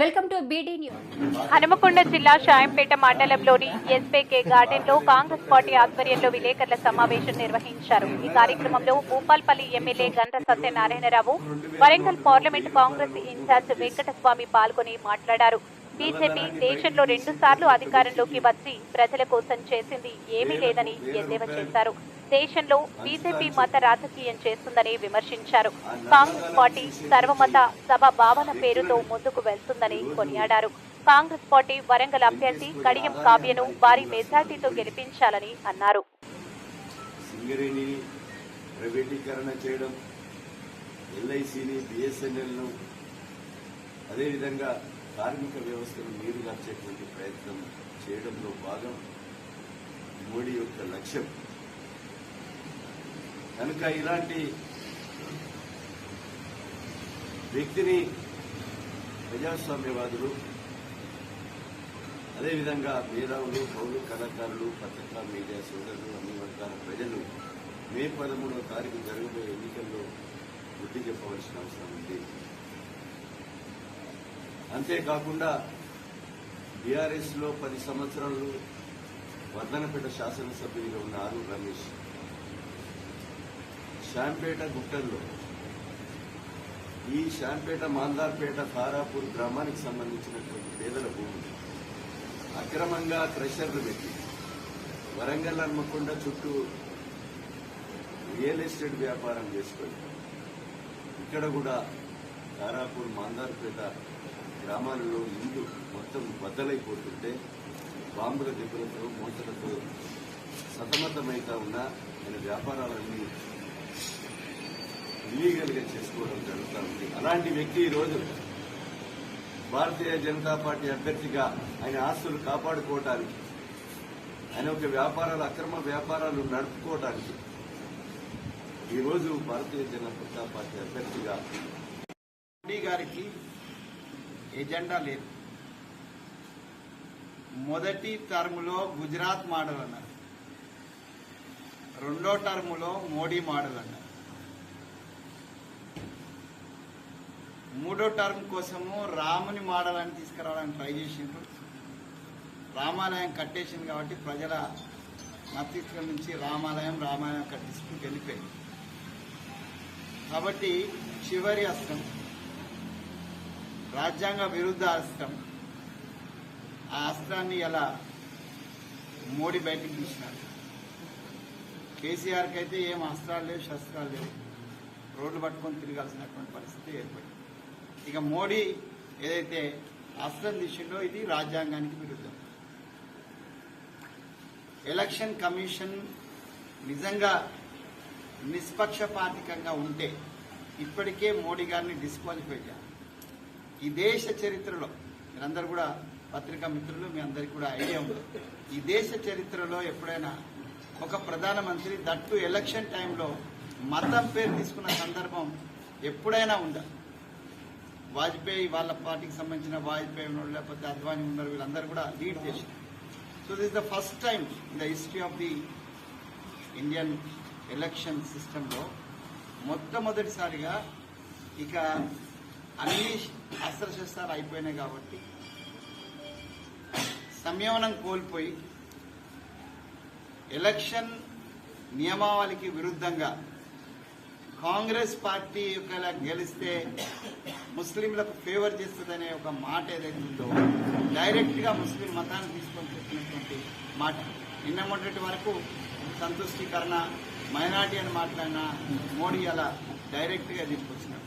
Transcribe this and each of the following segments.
Welcome to BD news Hanumakonda జిల్లా షాయంపేట మండలంలోని SBK గార్డెన్లో కాంగ్రెస్ పార్టీ ఆధ్వర్యంలో విలేకరుల సమావేశం నిర్వహించారు. ఈ కార్యక్రమంలో Bhupalpally MLA Ganta Satyanarayana Rao Warangal parliament Congress in charge Venkataswamy పాల్గొని మాట్లాడారు. బీజేపీ దేశంలో రెండు సార్లు అధికారంలోకి వచ్చి ప్రజల కోసం చేసింది ఏమీ లేదని ఎద్దేవా చేశారు. దేశంలో బీజేపీ మత రాజకీయం చేస్తుందని విమర్శించారు. కాంగ్రెస్ పార్టీ సర్వమత సభ భావన పేరుతో ముందుకు వెళ్తుందని కొనియాడారు. కాంగ్రెస్ పార్టీ వరంగల్ అభ్యర్థి కడియం కావ్యను భారీ మెజార్టీతో గెలిపించాలని అన్నారు. సింగరేణిని ప్రైవేటీకరణ చేయడం ఎల్ఐసిని బిఎస్ఎన్ఎల్ను అదేవిధంగా కార్మిక వ్యవస్థను నీరుగార్చేటువంటి ప్రయత్నం చేయడంలో భాగం. మోడీ యొక్క లక్ష్యం కనుక ఇలాంటి వ్యక్తిని ప్రజాస్వామ్యవాదులు అదేవిధంగా మేధావులు పౌరులు కళాకారులు పత్రికా మీడియా సోదరులు అన్ని వర్గాల ప్రజలు మే పదమూడవ తారీఖు జరగబోయే ఎన్నికల్లో బుద్ధి చెప్పవలసిన అవసరం ఉంది. అంతేకాకుండా బీఆర్ఎస్లో పది సంవత్సరాలు వర్ధనపేట శాసనసభ్యులుగా ఉన్నారు రమేష్ శాంపేట గుట్టల్లో. ఈ శాంపేట మాందార్పేట తారాపూర్ గ్రామానికి సంబంధించినటువంటి పేదల భూములు. అక్రమంగా క్రషర్లు పెట్టి వరంగల్ హన్మకొండ చుట్టూ రియల్ ఎస్టేట్ వ్యాపారం చేసుకొని ఇక్కడ కూడా తారాపూర్ మాందార్పేట గ్రామాలలో ఇల్లు మొత్తం బద్దలైపోతుంటే బాంబుల దెబ్బలతో మూతలతో సతమతమైతా ఉన్న ఆయన వ్యాపారాలన్నీ లీగల్గా చేసుకోవడం జరుగుతుంది. అలాంటి వ్యక్తి ఈ రోజు భారతీయ జనతా పార్టీ అభ్యర్థిగా ఆయన ఆస్తులు కాపాడుకోవటానికి ఆయన ఒక వ్యాపారాలు అక్రమ వ్యాపారాలు నడుపుకోవటానికి ఈ రోజు భారతీయ జనతా పార్టీ అభ్యర్థిగా మోడీ గారికి ఎజెండా లేదు. మొదటి టర్ములో గుజరాత్ మోడల్ అన్నారు రెండో టర్ములో మోడీ మోడల్ అన్నారు మూడో టర్మ్ కోసము రాముని మోడల్ అని తీసుకురావడానికి ట్రై చేసిండ్రు. రామాలయం కట్టేసింది కాబట్టి ప్రజల మస్తిష్కం నుంచి రామాలయం రామాలయం కట్టించుకుంటూ వెళ్ళిపోయింది. కాబట్టి చివరి అస్త్రం రాజ్యాంగ విరుద్ధ అస్త్రం ఆ అస్త్రాన్ని ఎలా మోడీ బయటికి తీసినారు కేసీఆర్కి అయితే ఏం అస్త్రాలు లేవు శస్త్రాలు లేవు. రోడ్లు పట్టుకొని తిరగాల్సినటువంటి పరిస్థితి ఏర్పడింది. ఇక మోడీ ఏదైతే అస్త్రం తీసిండో ఇది రాజ్యాంగానికి విరుద్ధం. ఎలక్షన్ కమిషన్ నిజంగా నిష్పక్షపాతికంగా ఉంటే ఇప్పటికే మోడీ గారిని డిస్క్వాలిఫై చేయాలి ఈ దేశ చరిత్రలో మీరందరూ కూడా పత్రికా మిత్రులు మీ అందరికీ కూడా ఐడియా ఉంది. ఈ దేశ చరిత్రలో ఎప్పుడైనా ఒక ప్రధానమంత్రి దట్టు ఎలక్షన్ టైంలో మతం పేరు తీసుకున్న సందర్భం ఎప్పుడైనా ఉందా? వాజ్పేయి వాళ్ళ పార్టీకి సంబంధించిన వాజ్పేయి ఉన్నారు లేకపోతే అద్వానీ ఉన్నారు వీళ్ళందరూ కూడా లీడ్ చేశారు. So this the first time in the history of the Indian election సిస్టంలో మొట్టమొదటిసారిగా ఇక అన్ని అస్త్రశస్త్రాలు అయిపోయినాయి కాబట్టి సంయమనం కోల్పోయి ఎలక్షన్ నియమావళికి విరుద్ధంగా కాంగ్రెస్ పార్టీ ఒకవేళ గెలిస్తే ముస్లింలకు ఫేవర్ చేస్తుందనే ఒక మాట ఏదైతే ఉందో డైరెక్ట్గా ముస్లిం మతాన్ని తీసుకొని చెప్పినటువంటి మాట. నిన్న మొన్నటి వరకు సంతుష్టీకరణ మైనార్టీ అని మాట్లాడిన మోడీ అలా డైరెక్ట్గా తీసుకొచ్చినాడు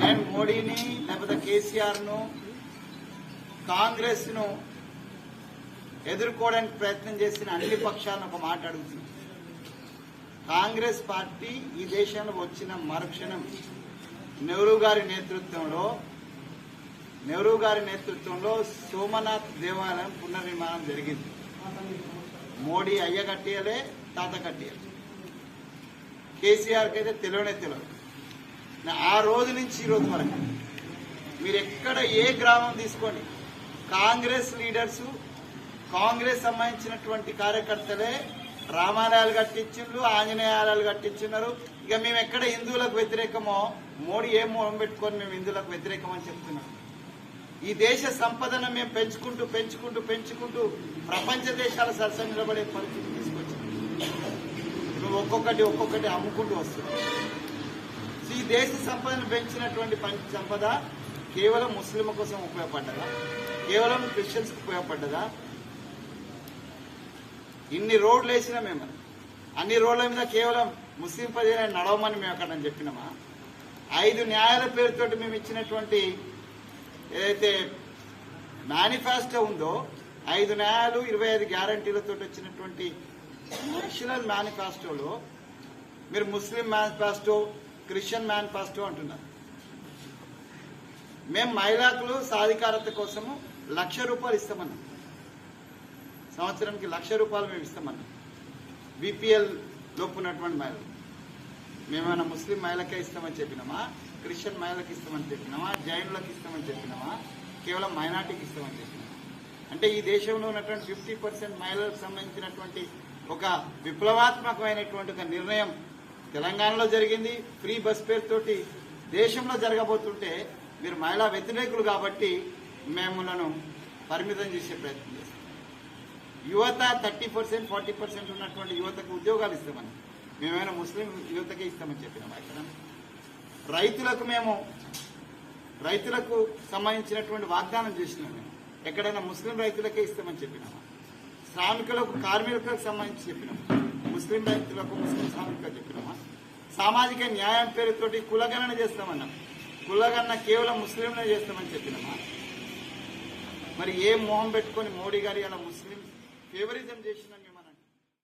నేను మోడీని లేకపోతే కేసీఆర్ను కాంగ్రెస్ను ఎదుర్కోవడానికి ప్రయత్నం చేసిన అన్ని పక్షాలను ఒక మాట అడుగుతుంది. కాంగ్రెస్ పార్టీ ఈ దేశంలో వచ్చిన మరుక్షణం నెహ్రూ గారి నేతృత్వంలో నెహ్రూ గారి నేతృత్వంలో సోమనాథ్ దేవాలయం పునర్నిర్మాణం జరిగింది. మోడీ అయ్య కట్టియలే తాత కట్టియలే. కేసీఆర్కి అయితే తెలియనే తెలియదు ఆ రోజు నుంచి ఈ రోజు వరకు మీరు ఎక్కడ ఏ గ్రామం తీసుకోండి కాంగ్రెస్ లీడర్స్ కాంగ్రెస్ సంబంధించినటువంటి కార్యకర్తలే రామాలయాలు కట్టించిండ్రు ఆంజనేయాలయాలు కట్టించున్నారు ఇక మేము ఎక్కడ హిందువులకు వ్యతిరేకమో మోడీ ఏం మొహం పెట్టుకొని మేము హిందువులకు వ్యతిరేకం అని చెప్తున్నాం. ఈ దేశ సంపదను మేము పెంచుకుంటూ పెంచుకుంటూ పెంచుకుంటూ ప్రపంచ దేశాల సరసన నిలబడే పరిస్థితి తీసుకొచ్చాం నువ్వు ఒక్కొక్కటి ఒక్కొక్కటి అమ్ముకుంటూ వస్తున్నావు. ఈ దేశ సంపదను పెంచినటువంటి సంపద కేవలం ముస్లింల కోసం ఉపయోగపడ్డదా? కేవలం క్రిస్టియన్స్ ఉపయోగపడ్డదా? ఇన్ని రోడ్లు వేసినా మేము. అన్ని రోడ్ల మీద కేవలం ముస్లిం ప్రజలను నడవమని మేము అక్కడ చెప్పినామా? ఐదు న్యాయాల పేరుతోటి మేము ఇచ్చినటువంటి ఏదైతే మేనిఫెస్టో ఉందో ఐదు న్యాయాలు ఇరవై ఐదు గ్యారంటీలతో వచ్చినటువంటి నేషనల్ మేనిఫెస్టోలో మీరు ముస్లిం మేనిఫెస్టో క్రిస్టియన్ మేనిఫెస్టో అంటున్నారు. మేము మహిళకులు సాధికారత కోసము లక్ష రూపాయలు ఇస్తామన్నాం. సంవత్సరానికి లక్ష రూపాయలు మేము ఇస్తామన్నాం. బీపీఎల్ లోపు ఉన్నటువంటి మహిళలు. మేమైనా ముస్లిం మహిళకే ఇస్తామని చెప్పినామా? క్రిస్టియన్ మహిళకి ఇస్తామని చెప్పినామా? జైనులకు ఇస్తామని చెప్పినామా? కేవలం మైనార్టీకి ఇస్తామని చెప్పినామా? అంటే ఈ దేశంలో ఉన్నటువంటి ఫిఫ్టీ పర్సెంట్ మహిళలకు సంబంధించినటువంటి ఒక విప్లవాత్మకమైనటువంటి ఒక నిర్ణయం తెలంగాణలో జరిగింది. ఫ్రీ బస్ పేరుతోటి దేశంలో జరగబోతుంటే మీరు మహిళా వ్యతిరేకులు కాబట్టి మేములను పరిమితం చేసే ప్రయత్నం యువత థర్టీ పర్సెంట్ ఫార్టీ పర్సెంట్ ఉన్నటువంటి యువతకు ఉద్యోగాలు ఇస్తామని. మేమైనా ముస్లిం యువతకే ఇస్తామని చెప్పినాం ఇక్కడ. రైతులకు మేము రైతులకు సంబంధించినటువంటి వాగ్దానం చేసినాం మేము. ఎక్కడైనా ముస్లిం రైతులకే ఇస్తామని చెప్పినామా శ్రామికులకు కార్మికులకు సంబంధించి చెప్పినాం. ముస్లిం రైతులకు ముస్లిం శ్రామికులకు చెప్పినామా సామాజిక న్యాయం పేరుతోటి కులగణన చేస్తామన్నాం. కులగణన కేవలం ముస్లింలే చేస్తామని చెప్పినామా? మరి ఏ మొహం పెట్టుకొని మోడీ గారి అలా ముస్లిం ఫేవరిజం చేసిన